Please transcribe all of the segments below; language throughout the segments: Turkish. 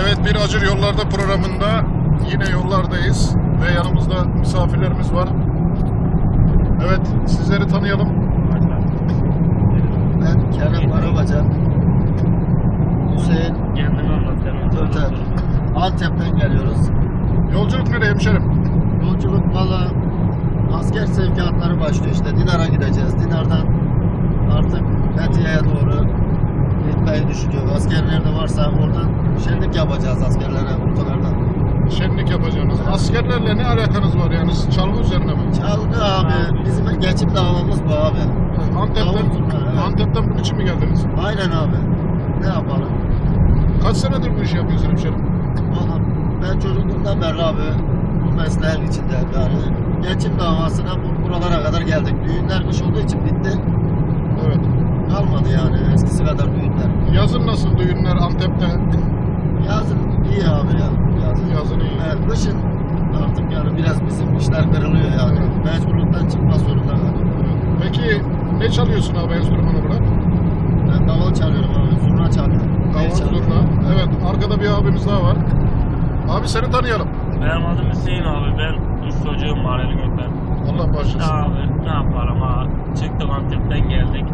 Evet bir Acır Yollarda programında yine yollardayız ve yanımızda misafirlerimiz var. Evet sizleri tanıyalım. Ben Kerem Karabacan. Hüseyin Kendini anlat sen Dörter. Antep'ten geliyoruz. Yolculuk nereye hemşerim? Yolculuk valla asker sevkiyatları başlıyor işte. Dinar'a gideceğiz. Dinar'dan artık Fethiye'ye doğru gitmeyi düşünüyoruz. Askerler de varsa oradan şenlik yapacağız askerlere otogardan. Şenlik yapacaksınız. Askerlerle ne alakanız var yani çalgı üzerine mi? Çalgı abi. Bizim geçim davamız bu abi. Antep'ten, evet. Antep'ten bunun için mi geldiniz? Aynen abi. Ne yapalım? Kaç senedir bu işi yapıyorsun hemşerim? Valla ben çocukluğumdan beri abi bu mesleğin içinde yani geçim davasına bu buralara kadar geldik. Düğünler kış olduğu için bitti. Evet. Kalmadı yani eskisi kadar düğünler. Yazın nasıl düğünler Antep'te? Yazın iyi abi ya. Yazın. Yazın iyi. Evet, kışın artık yani biraz bizim işler kırılıyor yani. Mecburluktan çıkma zorunda kalıyor. Peki ne çalıyorsun abi enstrüman olarak? Ben davul çalıyorum abi, zurna çalıyorum. Davul zurna. Evet arkada bir abimiz daha var. Abi seni tanıyalım. Benim adım Hüseyin abi. Ben üç çocuğum var eli gökten. Allah bağışlasın. Abi ne yapalım ha. Çıktık Antep'ten geldik.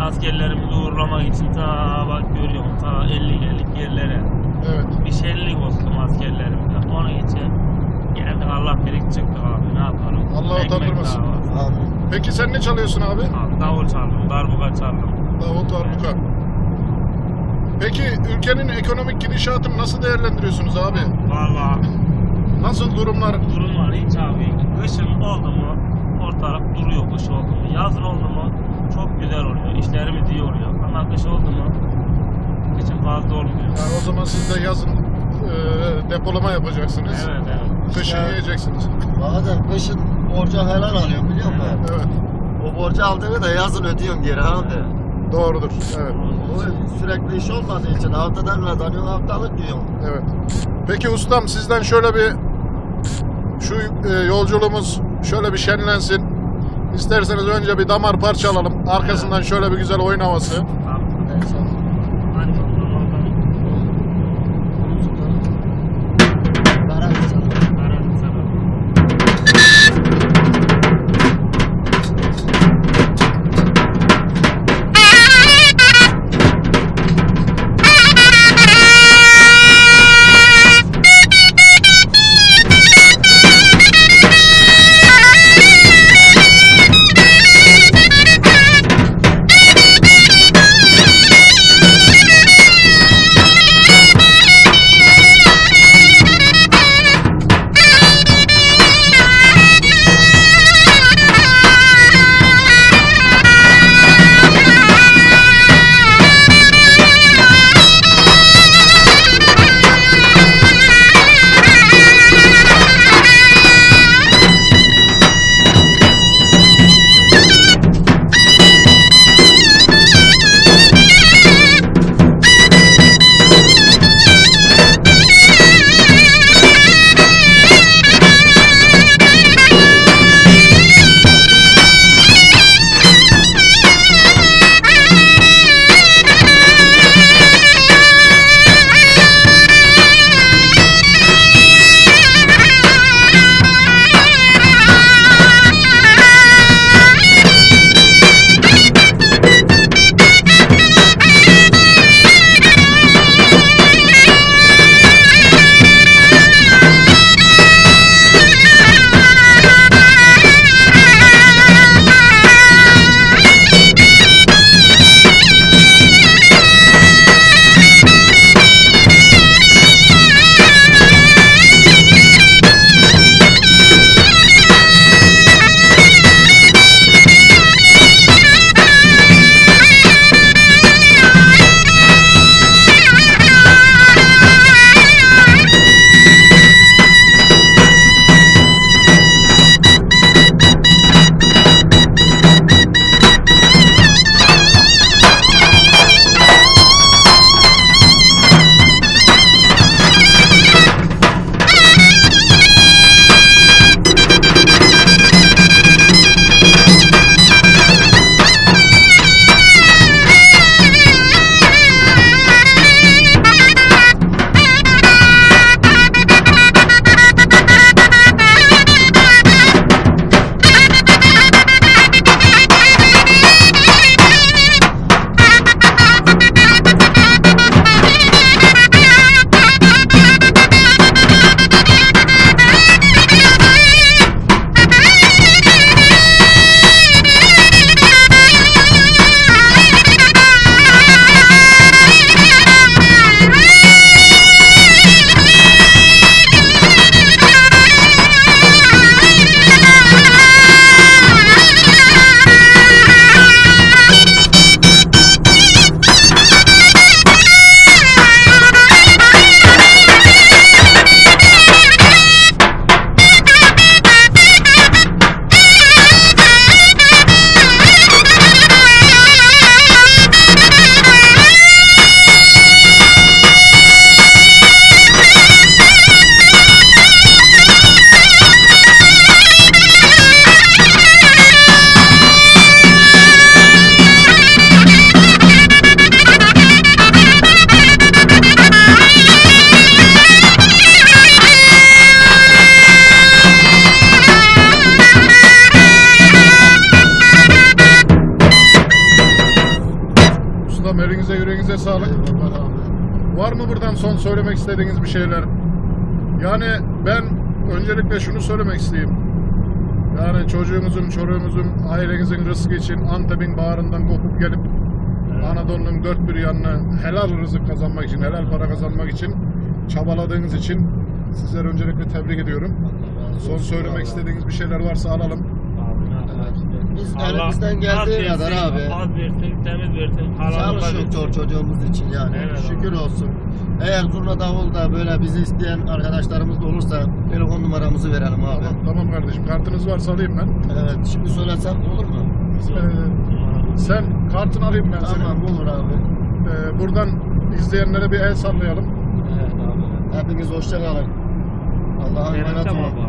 Askerlerimizi uğurlamak için ta bak görüyorum ta 50 geldik yerlere. Evet. Bir şenlik olsun askerlerimize. Onun için geldik Allah birik çıktık abi ne yapalım. Allah Ekmek utandırmasın. davası. Abi, Peki sen ne çalıyorsun abi? Abi, Davul çaldım, darbuka çaldım. Davul darbuka. Peki ülkenin ekonomik gidişatını nasıl değerlendiriyorsunuz abi? Vallahi Nasıl durumlar? durum var hiç abi. Kışın oldu mu ortalık duruyor kış oldu mu. Yazın oldu mu güzel oluyor. İşlerimiz iyi oluyor. Ama kış oldu mu kışın fazla olmuyor. Yani o zaman siz de yazın e, depolama yapacaksınız. Evet evet. Kışın Evet. yiyeceksiniz. bazen kışın borca helal alıyorum biliyor musun? Evet. O borcu aldığını da yazın ödüyorsun geri abi. Doğrudur. Evet. O sürekli iş olmadığı için haftadan biraz alıyorsun haftalık diyorum. Evet. Peki ustam sizden şöyle bir şu e, yolculuğumuz şöyle bir şenlensin. İsterseniz önce bir damar parça alalım. Arkasından şöyle bir güzel oyun havası. Abi, Var mı buradan son söylemek istediğiniz bir şeyler? Yani ben öncelikle şunu söylemek isteyeyim. Yani çocuğumuzun, çocuğumuzun, ailenizin rızkı için Antep'in bağrından kopup gelip Anadolu'nun dört bir yanına helal rızık kazanmak için, helal para kazanmak için çabaladığınız için sizleri öncelikle tebrik ediyorum. Son söylemek istediğiniz bir şeyler varsa alalım. Biz Allah elimizden geldiği az kadar versin, abi. Az versin, temiz versin, halal Çalışıyoruz çor çocuğumuz için yani. Evet, Şükür olsun. Eğer Zurna Davul'da böyle bizi isteyen arkadaşlarımız da olursa telefon numaramızı verelim abi. Tamam, tamam kardeşim. Kartınız varsa alayım ben. Evet şimdi söylesem olur mu? Ee, sen kartını alayım ben senin. Tamam olur abi. Ee, buradan izleyenlere bir el sallayalım. Evet abi. Hepiniz hoşça kalın. Allah'a emanet olun. abi.